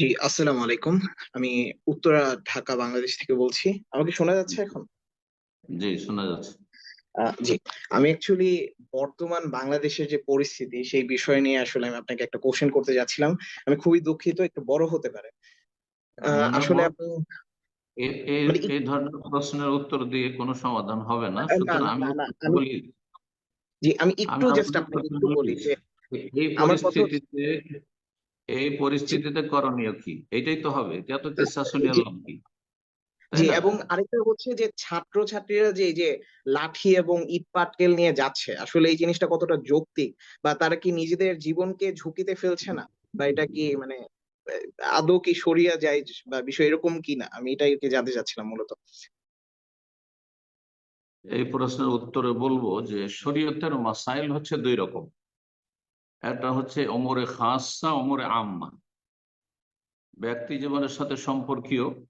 জি আসসালামু আলাইকুম। আমি উত্তরা ঢাকা বাংলাদেশ থেকে বলছি। আমাকে শোনা যাচ্ছে এখন? জি শোনা যাচ্ছে। আহ, জি। আমি অ্যাকচুয়ালি বর্তমান বাংলাদেশের যে পরিস্থিতি সেই বিষয় নিয়ে আসলে আমি আপনাকে একটা কোশ্চেন করতে যাচ্ছিলাম। আমি খুবই দুঃখিত একটু বড় হতে পারে। আহ, না, না, আসলে বল। আপনি এ- এই মানে এই ধরনের প্রশ্নের উত্তর দিয়ে কোনো সমাধান হবে না। না সুতরাং আমি না একটু আমি বলি জি আমি আমি একটু জাস্ট আপনাকে আপনাকে একটু বলি বলি যে এই আমার কথা হচ্ছে- পরিস্থিতিতে এই পরিস্থিতিতে করণীয় কি? এটাই তো হবে এত কিসা শুনিয়ে জি। লাভ কি জি এবং আরেকটা হচ্ছে যে ছাত্র ছাত্রীরা যে যে লাঠি এবং ইট পাটকেল নিয়ে যাচ্ছে আসলে এই জিনিসটা কতটা যৌক্তিক? বা তারা কি নিজেদের জীবনকে ঝুঁকিতে ফেলছে না? বা এটা কি মানে আদৌ কি সরিয়া যায় বা বিষয় এরকম কি না? আমি এটাই কি জানতে চাচ্ছিলাম মূলত। এই প্রশ্নের উত্তরে বলব যে শরীয়তের মাসাইল হচ্ছে দুই রকম। একটা হচ্ছে ওমরে খাসা, ওমরে আম্মা। ব্যক্তি জীবনের সাথে সম্পর্কীয়।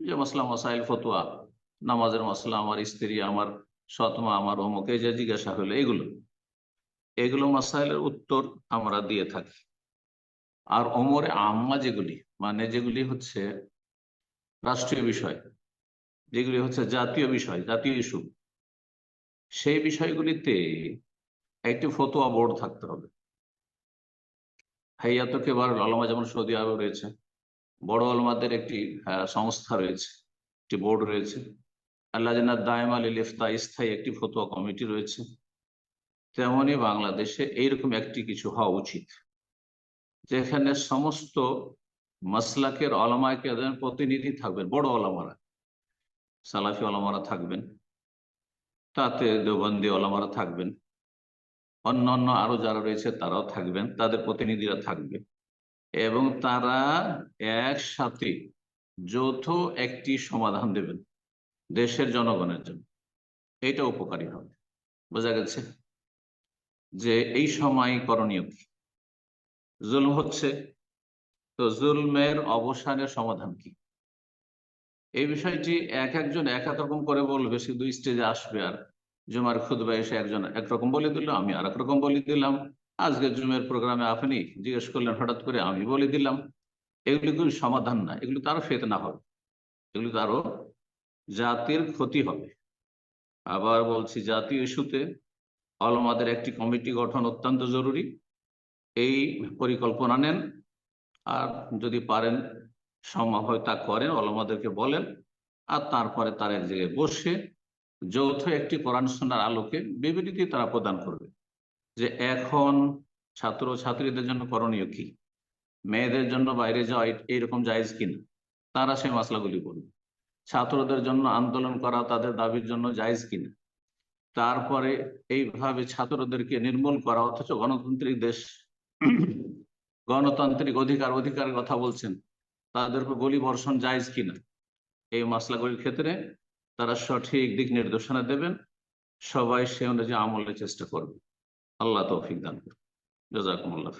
যে মাসলা মাসাইল ফতোয়া, নামাজের মাসলা, আমার স্ত্রী, আমার সৎমা, আমার অমুক, এই যে জিজ্ঞাসা হলো, এগুলো। এগুলো মাসাইলের উত্তর আমরা দিয়ে থাকি। আর অমরে আম্মা যেগুলি মানে যেগুলি হচ্ছে রাষ্ট্রীয় বিষয়, যেগুলি হচ্ছে জাতীয় বিষয়, জাতীয় ইস্যু, সেই বিষয়গুলিতে একটি ফতোয়া বোর্ড থাকতে হবে। হাইয়াত কেবার আলমা যেমন সৌদি আরব রয়েছে, বড় আলমাদের একটি সংস্থা রয়েছে, একটি বোর্ড রয়েছে। আল্লাহ দায়ম আলী ইফতা স্থায়ী একটি ফতোয়া কমিটি রয়েছে। তেমনই বাংলাদেশে এইরকম একটি কিছু হওয়া উচিত, যেখানে সমস্ত মাসলাকের অলমাকে প্রতিনিধি থাকবেন, বড় অলমারা সালাফি অলমারা থাকবেন, তাতে দেওবন্দি অলমারা থাকবেন। অন্য অন্য আরও যারা রয়েছে তারাও থাকবেন, তাদের প্রতিনিধিরা থাকবে। এবং তারা একসাথে যৌথ একটি সমাধান দেবেন দেশের জনগণের জন্য। এটা উপকারী হবে। বোঝা গেছে? যে এই সময় করণীয় কি? জুলম হচ্ছে, তো জুলমের অবসানের সমাধান কি? এই বিষয়টি এক একজন এক এক রকম করে বলবে দুই স্টেজে আসবে আর জুমার খুদবা এসে একজন একরকম বলে দিল, আমি আর রকম বলে দিলাম। আজকে জুমের প্রোগ্রামে আপনি জিজ্ঞেস করলেন, হঠাৎ করে আমি বলে দিলাম। এগুলি কোনো সমাধান না, এগুলি তো আরও ফেতনা হবে, এগুলি তো আরও জাতির ক্ষতি হবে। আবার বলছি, জাতীয় ইস্যুতে অলমাদের একটি কমিটি গঠন অত্যন্ত জরুরি। এই পরিকল্পনা নেন, আর যদি পারেন, সম্ভব হয় তা করেন অলমাদেরকে বলেন, আর তারপরে তার এক জায়গায় বসে যৌথ একটি কোরআন শোনার আলোকে বিবৃতি তারা প্রদান করবে যে এখন ছাত্র ছাত্রীদের জন্য করণীয় কি? মেয়েদের জন্য বাইরে যাওয়া এইরকম জায়েজ কিনা? তারা সেই মশলাগুলি বলবে ছাত্রদের জন্য আন্দোলন করা তাদের দাবির জন্য জায়জ কিনা? তারপরে এইভাবে ছাত্রদেরকে নির্মূল করা, অথচ গণতান্ত্রিক দেশ গণতান্ত্রিক অধিকার, অধিকারের কথা বলছেন, তাদের উপর গুলি বর্ষণ জায়েজ কিনা? এই মশলাগুলির ক্ষেত্রে তারা সঠিক দিক নির্দেশনা দেবেন সবাই সে অনুযায়ী আমলের চেষ্টা করবে আল্লাহ তৌফিক দান করুন। জাজাকুমুল্লাহ।